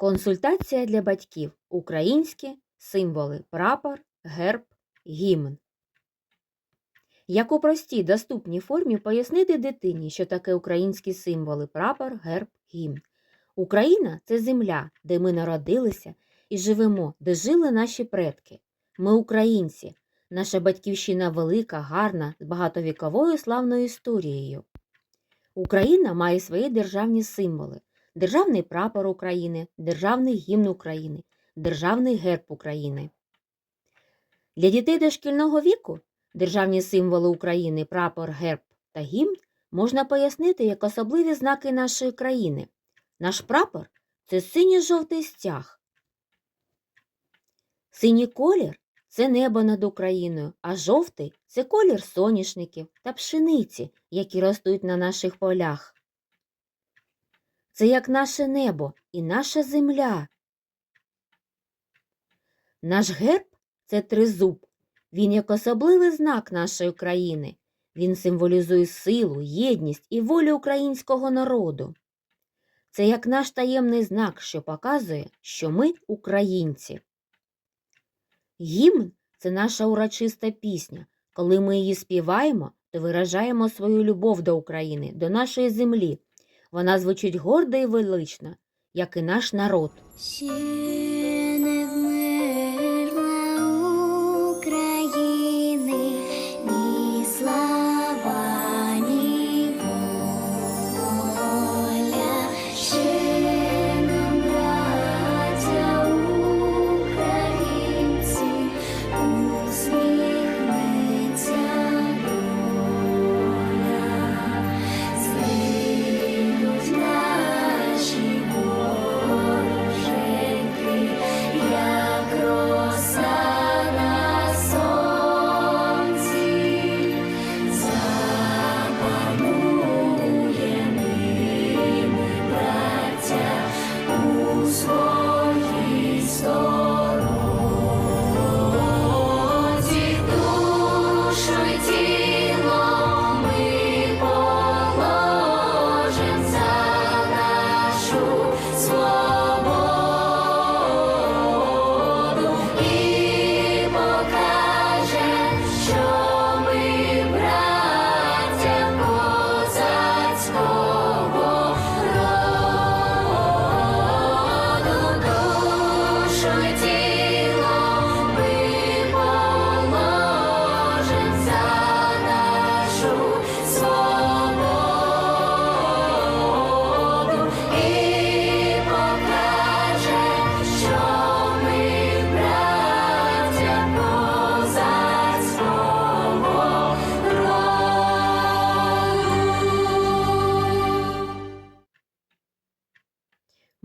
Консультація для батьків. Українські символи. Прапор, герб, гімн. Як у простій доступній формі пояснити дитині, що таке українські символи прапор, герб, гімн. Україна це земля, де ми народилися і живемо, де жили наші предки. Ми українці. Наша батьківщина велика, гарна, з багатовіковою славною історією. Україна має свої державні символи: Державний прапор України, Державний гімн України, Державний герб України. Для дітей дошкільного віку державні символи України, прапор, герб та гімн можна пояснити як особливі знаки нашої країни. Наш прапор це синьо-жовтий стяг. Синій колір це небо над Україною, а жовтий це колір соняшників та пшениці, які ростуть на наших полях. Це як наше небо і наша земля. Наш герб це тризуб. Він як особливий знак нашої країни. Він символізує силу, єдність і волю українського народу. Це як наш таємний знак, що показує, що ми українці. Гімн це наша урочиста пісня. Коли ми її співаємо, то виражаємо свою любов до України, до нашої землі. Вона звучить гордо і велично, як і наш народ.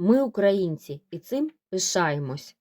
Ми українці і цим пишаємось.